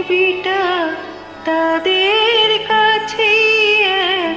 পৃথিবীটা তাদের কাছে এক